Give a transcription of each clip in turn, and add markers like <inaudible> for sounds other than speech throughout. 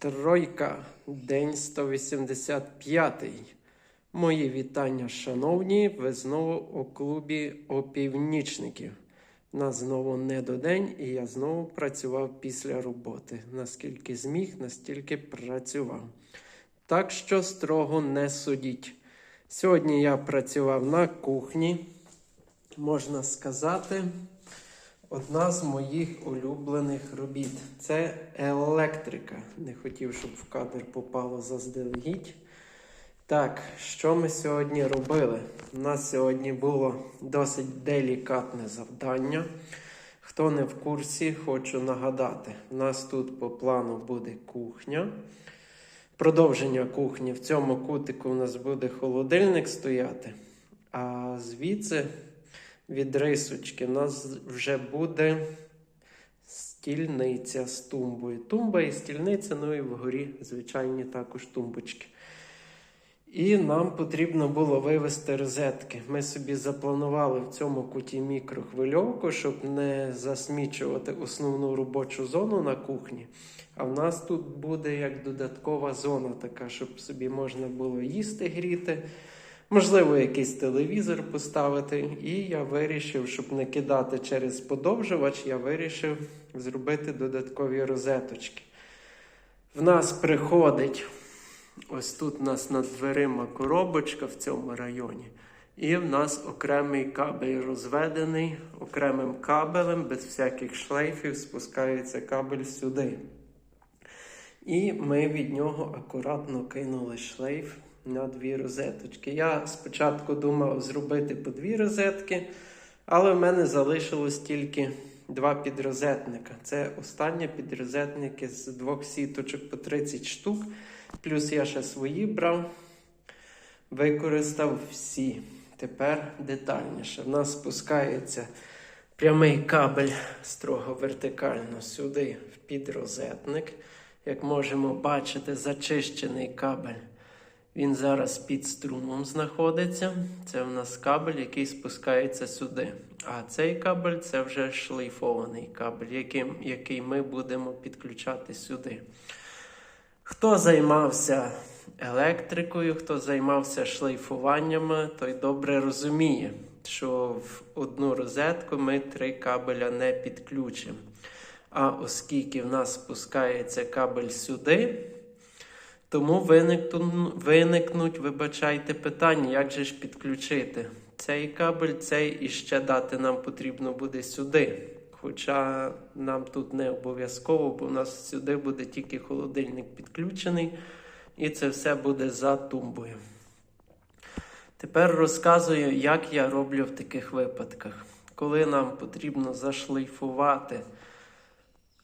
Стройка, день 185. Мої вітання, шановні. Ви знову у клубі опівнічників. Нас знову не до день, і я знову працював після роботи. Наскільки зміг, настільки працював. Так що строго не судіть. Сьогодні я працював на кухні. Можна сказати, одна з моїх улюблених робіт це електрика. Не хотів, щоб в кадр попало заздалегідь. Так, що ми сьогодні робили? У нас сьогодні було досить делікатне завдання. Хто не в курсі, хочу нагадати: у нас тут по плану буде кухня. Продовження кухні. В цьому кутику у нас буде холодильник стояти. А звідси від рисочки у нас вже буде стільниця з тумбою. Тумба і стільниця, ну і вгорі звичайні також тумбочки. І нам потрібно було вивести розетки. Ми собі запланували в цьому куті мікрохвильовку, щоб не засмічувати основну робочу зону на кухні. А в нас тут буде як додаткова зона, така, щоб собі можна було їсти гріти. Можливо, якийсь телевізор поставити. І я вирішив, щоб не кидати через подовжувач, я вирішив зробити додаткові розеточки. В нас приходить ось тут у нас над дверима коробочка в цьому районі. І в нас окремий кабель розведений, окремим кабелем, без всяких шлейфів, спускається кабель сюди. І ми від нього акуратно кинули шлейф на дві розеточки. Я спочатку думав зробити по дві розетки, але в мене залишилось тільки два підрозетника. Це останні підрозетники з двох сіточок по 30 штук. Плюс я ще свої брав, використав всі. Тепер детальніше. В нас спускається прямий кабель строго вертикально сюди в підрозетник. Як можемо бачити, зачищений кабель. Він зараз під струмом знаходиться. Це в нас кабель, який спускається сюди. А цей кабель це вже шлейфований кабель, яким, який ми будемо підключати сюди. Хто займався електрикою, хто займався шлейфуваннями, той добре розуміє, що в одну розетку ми три кабеля не підключимо. А оскільки в нас спускається кабель сюди, тому виникнуть, вибачайте, питання, як же ж підключити цей кабель, цей і ще дати нам потрібно буде сюди. Хоча нам тут не обов'язково, бо у нас сюди буде тільки холодильник підключений, і це все буде за тумбою. Тепер розказую, як я роблю в таких випадках. Коли нам потрібно зашлейфувати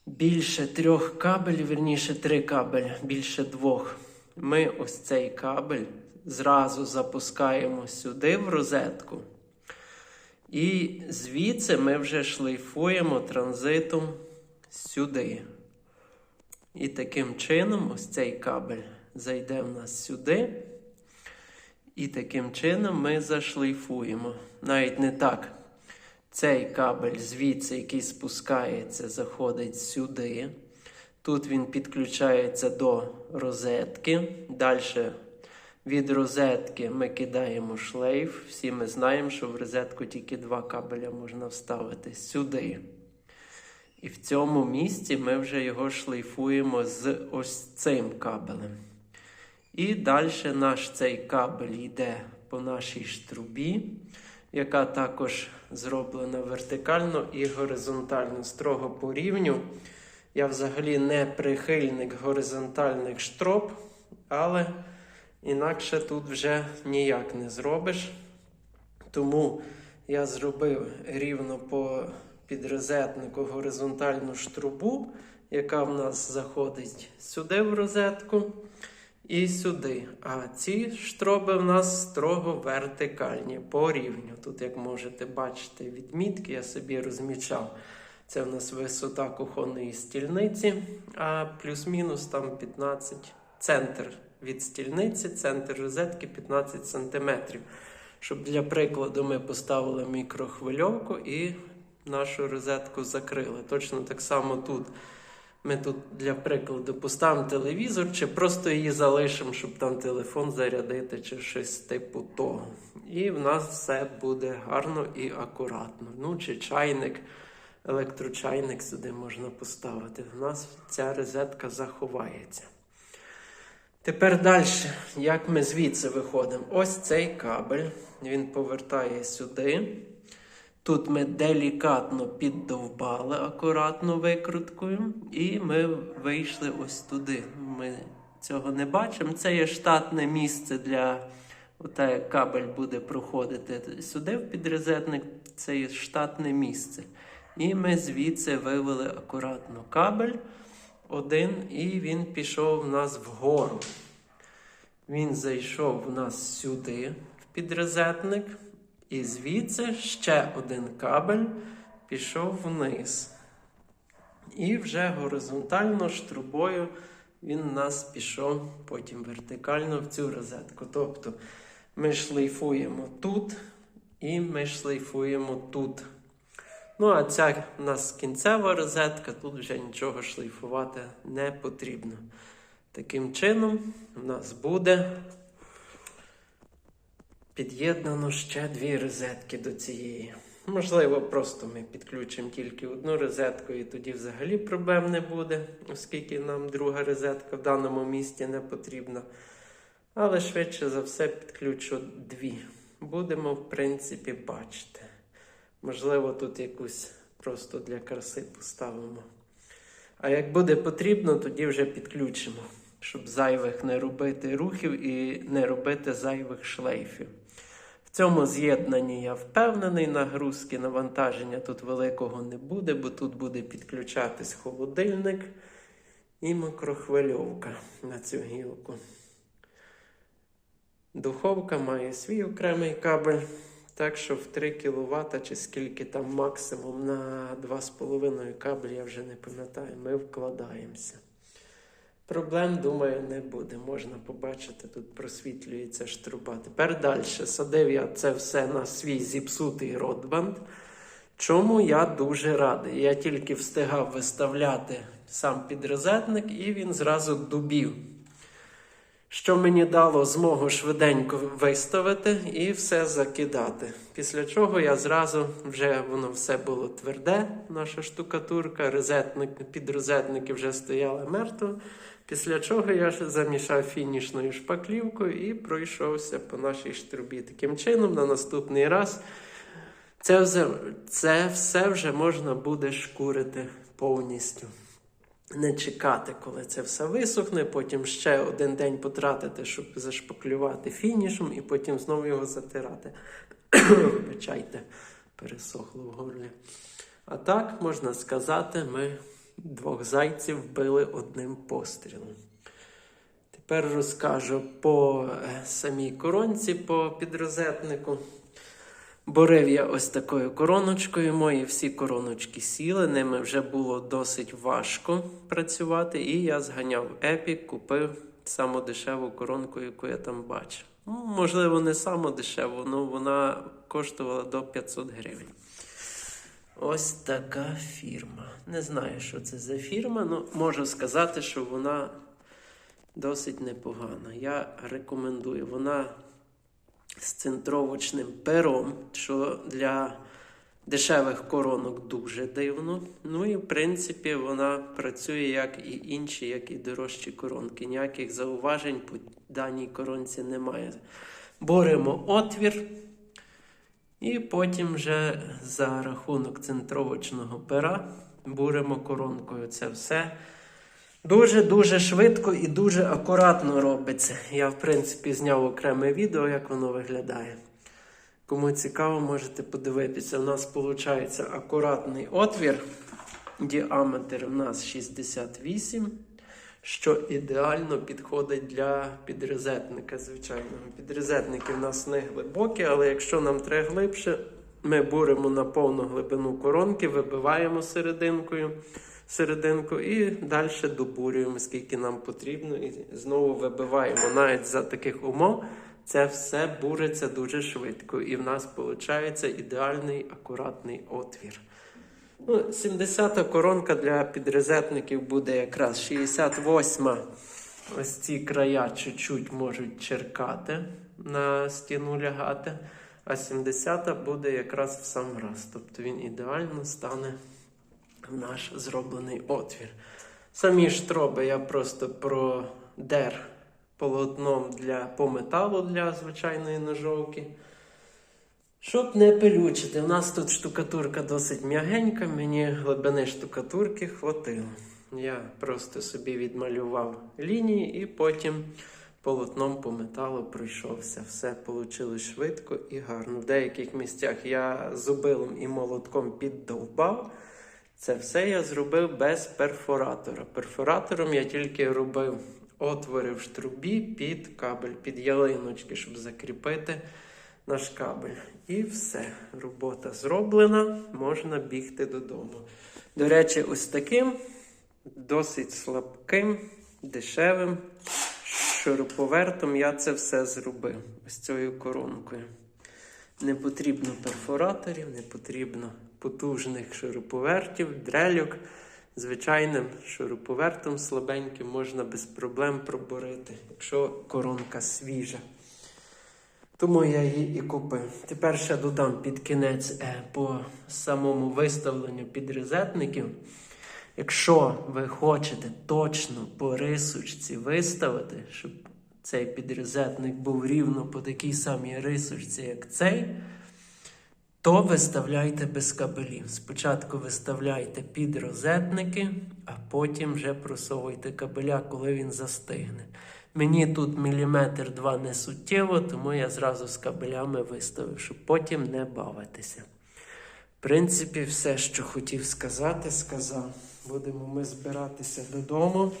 більше трьох кабелів, верніше три кабелі, більше двох, ми ось цей кабель зразу запускаємо сюди в розетку. І звідси ми вже шлейфуємо транзитом сюди. І таким чином, ось цей кабель зайде в нас сюди. І таким чином ми зашлейфуємо. Навіть не так. Цей кабель звідси, який спускається, заходить сюди. Тут він підключається до розетки. Далі від розетки ми кидаємо шлейф. Всі ми знаємо, що в розетку тільки два кабеля можна вставити сюди. І в цьому місці ми вже його шлейфуємо з ось цим кабелем. І далі наш цей кабель йде по нашій штрубі, яка також зроблена вертикально і горизонтально, строго по рівню. Я взагалі не прихильник горизонтальних штроб, але. Інакше тут вже ніяк не зробиш. Тому я зробив рівно по підрозетнику горизонтальну штрубу, яка в нас заходить сюди в розетку і сюди. А ці штроби в нас строго вертикальні по рівню. Тут, як можете бачити, відмітки я собі розмічав. Це в нас висота кухонної стільниці, а плюс-мінус там 15 центр від стільниці, центр розетки 15 см. Щоб для прикладу ми поставили мікрохвильовку і нашу розетку закрили. Точно так само тут Ми тут для прикладу поставимо телевізор, чи просто її залишимо, щоб там телефон зарядити, чи щось типу того. І в нас все буде гарно і акуратно. Ну, чи чайник, електрочайник сюди можна поставити. У нас ця розетка заховається. Тепер далі, як ми звідси виходимо? Ось цей кабель, він повертає сюди. Тут ми делікатно піддовбали акуратно викруткою, і ми вийшли ось туди. Ми цього не бачимо. Це є штатне місце для ота, як кабель буде проходити сюди в підрезетник. Це є штатне місце. І ми звідси вивели акуратно кабель один, і він пішов в нас вгору. Він зайшов в нас сюди, в підрезетник, і звідси ще один кабель пішов вниз. І вже горизонтально штрубою він нас пішов потім вертикально в цю розетку. Тобто ми шлейфуємо тут і ми шлейфуємо тут. Ну, а ця у нас кінцева розетка, тут вже нічого шлейфувати не потрібно. Таким чином, у нас буде під'єднано ще дві розетки до цієї. Можливо, просто ми підключимо тільки одну розетку, і тоді взагалі проблем не буде, оскільки нам друга розетка в даному місці не потрібна. Але швидше за все підключу дві. Будемо, в принципі, бачити. Можливо, тут якусь просто для краси поставимо. А як буде потрібно, тоді вже підключимо, щоб зайвих не робити рухів і не робити зайвих шлейфів. В цьому з'єднанні я впевнений, нагрузки навантаження тут великого не буде, бо тут буде підключатись холодильник і макрохвильовка на цю гілку. Духовка має свій окремий кабель. Так що в 3 кВт чи скільки там максимум на 2,5 кабель, я вже не пам'ятаю, ми вкладаємося. Проблем, думаю, не буде. Можна побачити, тут просвітлюється штруба. Тепер далі. Садив я це все на свій зіпсутий ротбанд. Чому я дуже радий. Я тільки встигав виставляти сам підрозетник, і він зразу дубів що мені дало змогу швиденько виставити і все закидати. Після чого я зразу вже воно все було тверде, наша штукатурка, розетник, підрозетники вже стояли мертво. Після чого я ж замішав фінішною шпаклівкою і пройшовся по нашій штрубі. Таким чином, на наступний раз це все, це все вже можна буде шкурити повністю не чекати, коли це все висохне, потім ще один день потратити, щоб зашпаклювати фінішом, і потім знову його затирати. <coughs> Вибачайте, пересохло в горлі. А так, можна сказати, ми двох зайців вбили одним пострілом. Тепер розкажу по е, самій коронці, по підрозетнику. Борив я ось такою короночкою. Мої всі короночки сіли. Ними вже було досить важко працювати. І я зганяв Епік, купив саму дешеву коронку, яку я там бачив. Ну, можливо, не саму дешеву, але вона коштувала до 500 гривень. Ось така фірма. Не знаю, що це за фірма, але можу сказати, що вона досить непогана. Я рекомендую. Вона з центровочним пером, що для дешевих коронок дуже дивно. Ну і в принципі вона працює як і інші, як і дорожчі коронки. Ніяких зауважень по даній коронці немає. Боремо отвір. І потім вже за рахунок центровочного пера буримо коронкою це все. Дуже-дуже швидко і дуже акуратно робиться. Я, в принципі, зняв окреме відео, як воно виглядає. Кому цікаво, можете подивитися. У нас виходить акуратний отвір. Діаметр у нас 68, що ідеально підходить для підрезетника, звичайно. Підрезетники в нас не глибокі, але якщо нам треба глибше, ми буримо на повну глибину коронки, вибиваємо серединкою серединку і далі добурюємо, скільки нам потрібно, і знову вибиваємо. Навіть за таких умов це все буриться дуже швидко. І в нас виходить ідеальний акуратний отвір. Ну, 70-та коронка для підрезетників буде якраз 68-ма. Ось ці края чуть-чуть можуть черкати на стіну лягати. А 70-та буде якраз в сам раз. Тобто він ідеально стане в наш зроблений отвір. Самі штроби я просто продер полотном для, по металу для звичайної ножовки. Щоб не пилючити, у нас тут штукатурка досить м'ягенька, мені глибини штукатурки хватило. Я просто собі відмалював лінії і потім полотном по металу пройшовся. Все вийшло швидко і гарно. В деяких місцях я зубилом і молотком піддовбав. Це все я зробив без перфоратора. Перфоратором я тільки робив отвори в штрубі під кабель, під ялиночки, щоб закріпити наш кабель. І все. Робота зроблена, можна бігти додому. До речі, ось таким досить слабким, дешевим шуруповертом я це все зробив. Ось цією коронкою. Не потрібно перфораторів, не потрібно потужних шуруповертів, дрельок. Звичайним шуруповертом слабеньким можна без проблем проборити, якщо коронка свіжа. Тому я її і купив. Тепер ще додам під кінець е, по самому виставленню підрезетників. Якщо ви хочете точно по рисочці виставити, щоб цей підрезетник був рівно по такій самій рисочці, як цей, то виставляйте без кабелів. Спочатку виставляйте під розетники, а потім вже просовуйте кабеля, коли він застигне. Мені тут міліметр два не суттєво, тому я зразу з кабелями виставив, щоб потім не бавитися. В принципі, все, що хотів сказати, сказав. Будемо ми збиратися додому.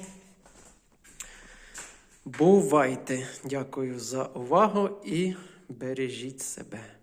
Бувайте! Дякую за увагу і бережіть себе.